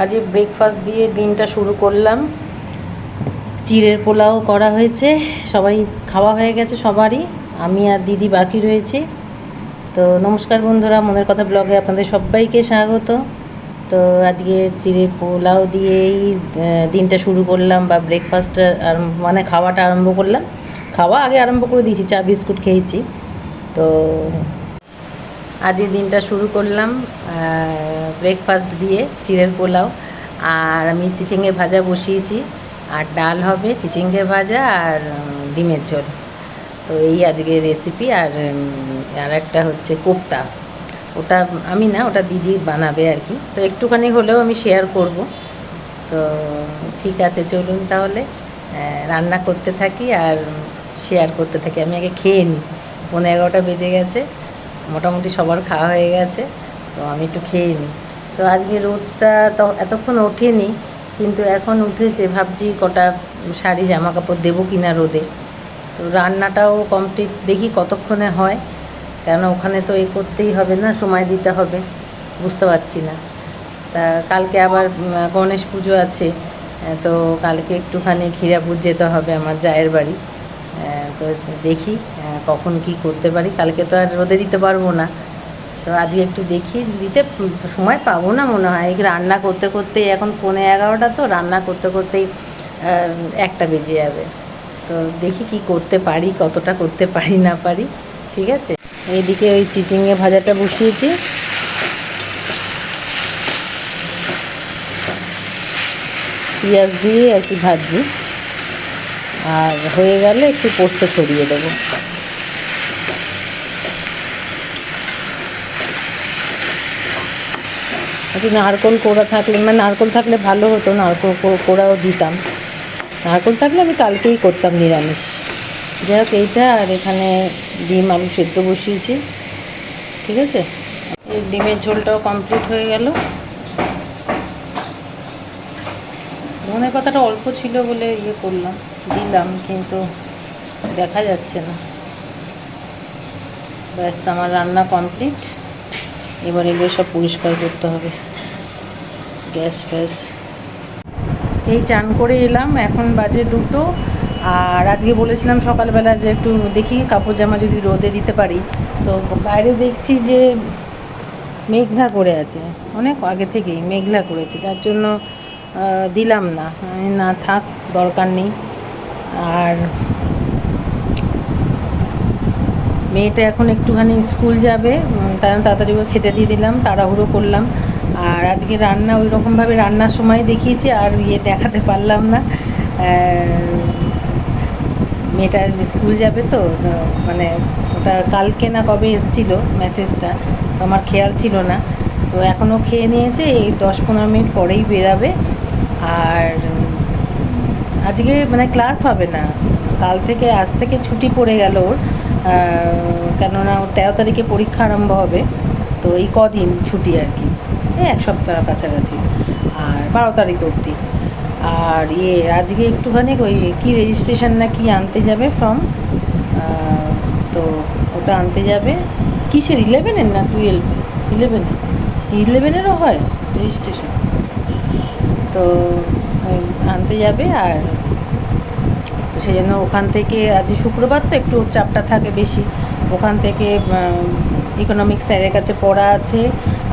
আজকে ব্রেকফাস্ট দিয়ে দিনটা শুরু করলাম। চিড়ের পোলাও করা হয়েছে, সবাই খাওয়া হয়ে গেছে সবারই, আমি আর দিদি বাকি রয়েছে। তো নমস্কার বন্ধুরা, মনের কথা ব্লগে আপনাদের সবাইকে স্বাগত। তো আজকে চিড়ে পোলাও দিয়েই দিনটা শুরু করলাম বা ব্রেকফাস্ট মানে খাওয়াটা আরম্ভ করলাম। খাওয়া আগে আরম্ভ করে দিয়েছি, চা, বিস্কুট খেয়েছি। তো আজকে দিনটা শুরু করলাম ব্রেকফাস্ট দিয়ে চিড়ের পোলাও। আর আমি চিচিঙ্গে ভাজা বসিয়েছি, আর ডাল হবে চিচিঙ্গে ভাজা আর ডিমের ঝোল। তো এই আজকে রেসিপি আর আর একটা হচ্ছে কোপ্তা। ওটা আমি না, ওটা দিদি বানাবে আর কি। তো একটুখানি হলেও আমি শেয়ার করব। তো ঠিক আছে, চলুন তাহলে রান্না করতে থাকি আর শেয়ার করতে থাকি। আমি আগে খেয়ে নিই। পনেরো এগারোটা বেজে গেছে। মোটামুটি সবার খাওয়া হয়ে গেছে, তো আমি একটু খেয়ে নিই। তো আজকে রোদটা তো এতক্ষণ ওঠেনি, কিন্তু এখন উঠেছে, ভাবছি কটা শাড়ি জামা কাপড় দেবো কিনা রোদে। তো রান্নাটাও কমপ্লিট দেখি কতক্ষণে হয়, কেন ওখানে তো এ করতেই হবে না, সময় দিতে হবে, বুঝতে পারছি না। তা কালকে আবার গণেশ পুজো আছে, তো কালকে একটুখানি ক্ষীরাপুর যেতে হবে আমার জায়ের বাড়ি। তো দেখি কখন কি করতে পারি। কালকে তো আর রোদে দিতে পারব না। তো আজকে একটু দেখি, দিতে সময় পাবো না মনে হয়। এই রান্না করতে করতেই এখন পৌনে এগারোটা তো, রান্না করতে করতেই একটা বেজে যাবে। তো দেখি কি করতে পারি, কতটা করতে পারি না পারি, ঠিক আছে? এইদিকে ওই চিচিঙ্গে ভাজাটা বসিয়েছি। পেঁয়াজ দিয়ে আর কি ভাজছি। আর হয়ে গেলে একটু পোস্ত ছড়িয়ে দেবো। একটু নারকোল কোড়া থাকলে মানে নারকোল থাকলে ভালো হতো, নারকোল কোড়াও দিতাম। নারকোল থাকলে আমি কালকেই করতাম নিরামিষ। যাই হোক, এইটা আর এখানে ডিম আলু সেদ্ধ বসিয়েছি। ঠিক আছে? এই ডিমের ঝোলটাও কমপ্লিট হয়ে গেল। ধনে পাতাটা অল্প ছিল বলে ইয়ে করলাম। দিলাম, কিন্তু দেখা যাচ্ছে না। ব্যাস, আমার রান্না কমপ্লিট। এবার এগুলো সব পরিষ্কার করতে হবে। গ্যাস, ফ্যাস। এই চান করে এলাম। এখন বাজে দুটো। আর আজকে বলেছিলাম সকালবেলা যে একটু দেখি কাপড় জামা যদি রোদে দিতে পারি। তো বাইরে দেখছি যে মেঘলা করে আছে। অনেক আগে থেকেই মেঘলা করেছে। যার জন্য দিলাম না। না থাক, দরকার নেই। আর মেয়েটা এখন একটুখানি স্কুল যাবে তাই তাড়াতাড়ি করে খেতে দিয়ে দিলাম, তাড়াহুড়ো করলাম। আর আজকে রান্না ওই রকমভাবে রান্নার সময় দেখিয়েছি, আর ইয়ে দেখাতে পারলাম না। মেয়েটা স্কুল যাবে তো মানে ওটা কালকে না কবে এসছিল মেসেজটা, তো আমার খেয়াল ছিল না। তো এখনও খেয়ে নিয়েছে, এই দশ পনেরো মিনিট পরেই বেরাবে। আর আজকে মানে ক্লাস হবে না। কাল থেকে, আজ থেকে ছুটি পড়ে গেল ওর। কেননা ওর তেরো তারিখে পরীক্ষা আরম্ভ হবে। তো এই কদিন ছুটি আর কি। হ্যাঁ এক সপ্তাহ কাছাকাছি। আর বারো তারিখ অবধি। আর ইয়ে আজকে একটুখানি ওই কি রেজিস্ট্রেশন না কি আনতে যাবে ফর্ম তো ওটা আনতে যাবে। কিসের? ইলেভেনের না টুয়েলভ ইলেভেনের ইলেভেনেরও হয় রেজিস্ট্রেশন তো আনতে যাবে আর তো সেই জন্য ওখান থেকে আজ শুক্রবার তো একটু চাপটা থাকে বেশি। ওখান থেকে ইকোনমিক্স স্যারের কাছে পড়া আছে।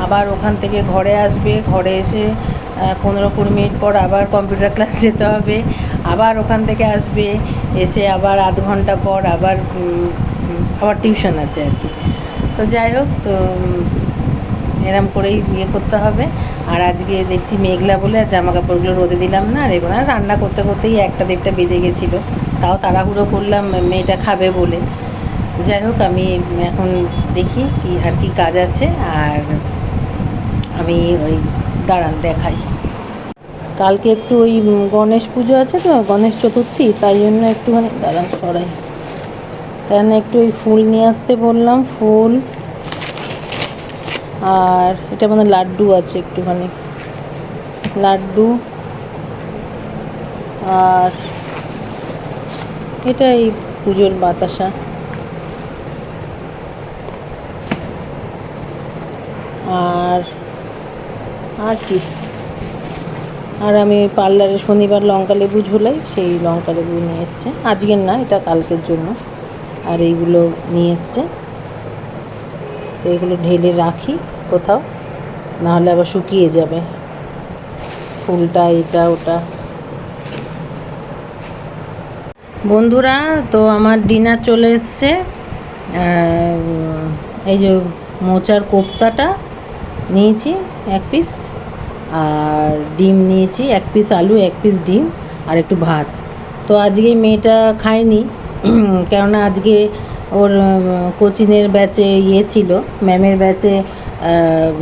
আবার ওখান থেকে ঘরে আসবে, ঘরে এসে পনেরো কুড়ি মিনিট পর আবার কম্পিউটার ক্লাস যেতে হবে। আবার ওখান থেকে আসবে, এসে আবার আধ ঘণ্টা পর আবার আবার টিউশন আছে আর কি। তো যাই হোক, তো এরম করেই ইয়ে করতে হবে। আর আজকে দেখছি মেঘলা বলে আর জামা কাপড়গুলো রোদে দিলাম না। আর এগুলো রান্না করতে করতেই একটা দেড়টা বেজে গেছিল। তাও তাড়াহুড়ো করলাম, মেয়েটা খাবে বলে। যাই হোক, আমি এখন দেখি কি আর কি কাজ আছে। আর আমি ওই দাঁড়ান দেখাই। কালকে একটু ওই গণেশ পুজো আছে তো, গণেশ চতুর্থী, তাই জন্য একটুখানি দাঁড়ান সরাই। তাই একটু ওই ফুল নিয়ে আসতে বললাম, ফুল। আর এটা মানে লাড্ডু আছে একটুখানি। লাড্ডু। আর এটা এই পুজোর বাতাসা। আর আর কি? আর আমি পার্লারে শনিবার লঙ্কা লেবু ঝোলাই, সেই লঙ্কা লেবু নিয়ে এসছে। আজকের না, এটা কালকের জন্য। আর এইগুলো নিয়ে এসছে। তো এগুলো ঢেলে রাখি কোথাও, নাহলে আবার শুকিয়ে যাবে। ফুলটা, এটা, ওটা। বন্ধুরা, তো আমার ডিনার চলে এসছে। এই যে মোচার কোপ্তাটা নিয়েছি, এক পিস। আর ডিম নিয়েছি, এক পিস আলু, এক পিস ডিম, আর একটু ভাত। তো আজকে মেয়েটা খায়নি, কেননা আজকে ওর কোচিংয়ের ব্যাচে ইয়ে ছিল ম্যামের ব্যাচে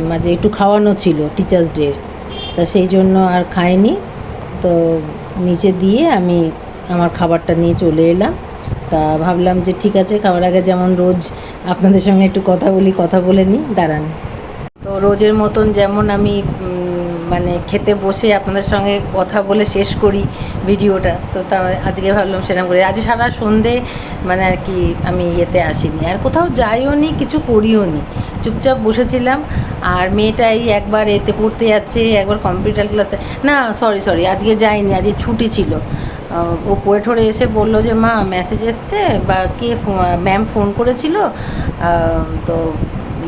মানে একটু খাওয়ানো ছিল টিচার্স ডে তা সেই জন্য আর খাইনি। তো নিচে দিয়ে আমি আমার খাবারটা নিয়ে চলে এলাম। তা ভাবলাম যে ঠিক আছে খাবার আগে যেমন রোজ আপনাদের সঙ্গে একটু কথা বলি, কথা বলে নিই। দাঁড়ান। তো রোজের মতন যেমন আমি মানে খেতে বসে আপনাদের সঙ্গে কথা বলে শেষ করি ভিডিওটা। তো তা আজকে ভাবলাম সেরকম করে। আজ সারা সন্ধে মানে আর কি আমি ইয়েতে আসিনি। আর কোথাও যাইও নি, কিছু করিও নি। চুপচাপ বসেছিলাম। আর মেয়েটাই একবার এতে পড়তে যাচ্ছে, একবার কম্পিউটার ক্লাসে। না সরি সরি আজকে যাইনি, আজকে ছুটি ছিল। ও পড়ে ঠরে এসে বলল যে, মা মেসেজ এসছে? বা কে ম্যাম ফোন করেছিল? তো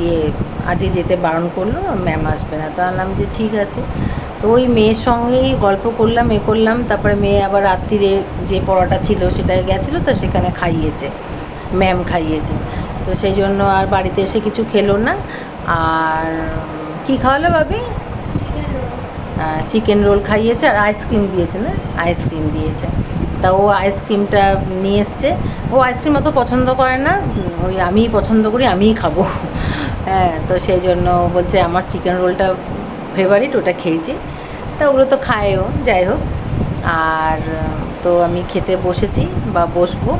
ইয়ে আজকে যেতে বারণ করল ম্যাম আসবে না। তা বললাম যে ঠিক আছে। তো ওই মেয়ের সঙ্গেই গল্প করলাম এ করলাম তারপরে মেয়ে আবার রাত্রিরে যে পড়াটা ছিল সেটাই গেছিল তা সেখানে খাইয়েছে ম্যাম খাইয়েছে। তো সেই জন্য আর বাড়িতে এসে কিছু খেলো না। আর কি খাওয়ালো ভাবি? চিকেন রোল খাইয়েছে আর আইসক্রিম দিয়েছে না? আইসক্রিম দিয়েছে। তা ও আইসক্রিমটা নিয়ে এসছে। ও আইসক্রিম অত পছন্দ করে না। ওই আমিই পছন্দ করি আমিই খাব। হ্যাঁ তো সেই জন্য বলছে আমার চিকেন রোলটা ফেভারিট ওটা খেয়েছি। তা ওগুলো তো খায়ও যাই হোক। আর তো আমি খেতে বসেছি বা বসবো।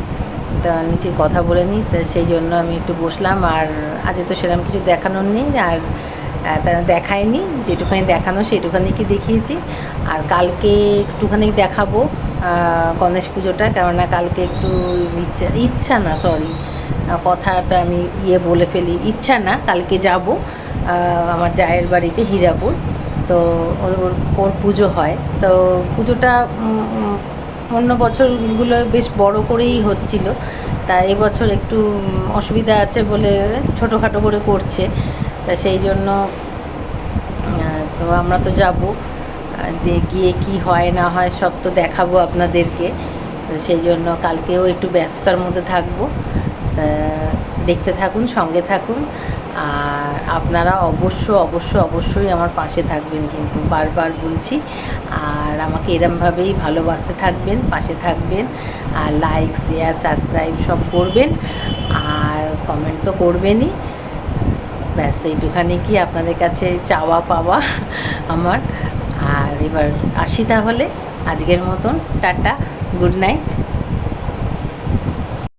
তা নিচে কথা বলে নিই তা সেই জন্য আমি একটু বসলাম। আর আজকে তো সেরকম কিছু দেখানোর নেই। আর আহ, তা দেখায়নি। যেটুখানি দেখানো সেটুখানি কি দেখিয়েছি। আর কালকে একটুখানি দেখাবো। গণেশ পুজোটা, কেননা কালকে একটু ইচ্ছা ইচ্ছা না সরি কথাটা আমি ইয়ে বলে ফেলি। ইচ্ছা না, কালকে যাব আমার জায়ের বাড়িতে হীরাপুর। তো ওর, ওর- পুজো হয়। তো পুজোটা অন্য বছরগুলো বেশ বড় করেই হচ্ছিল। তা এবছর একটু অসুবিধা আছে বলে ছোটোখাটো করে করছে। তা সেই জন্য তো আমরা তো যাব। গিয়ে কি হয় না হয় সব তো দেখাবো আপনাদেরকে। তো সেই জন্য কালকেও একটু ব্যস্ততার মধ্যে থাকব। তা দেখতে থাকুন, সঙ্গে থাকুন। আর আপনারা অবশ্য অবশ্য, অবশ্যই আমার পাশে থাকবেন কিন্তু বারবার বলছি। আর আমাকে এরমভাবেই ভালোবাসতে থাকবেন, পাশে থাকবেন। আর লাইক শেয়ার সাবস্ক্রাইব সব করবেন। আর কমেন্ট তো করবেনই। ব্যাস, এইটুখানি কি আপনাদের কাছে চাওয়া পাওয়া আমার? আর এবার আসি তাহলে। আজকের মতন টাটা গুড নাইট।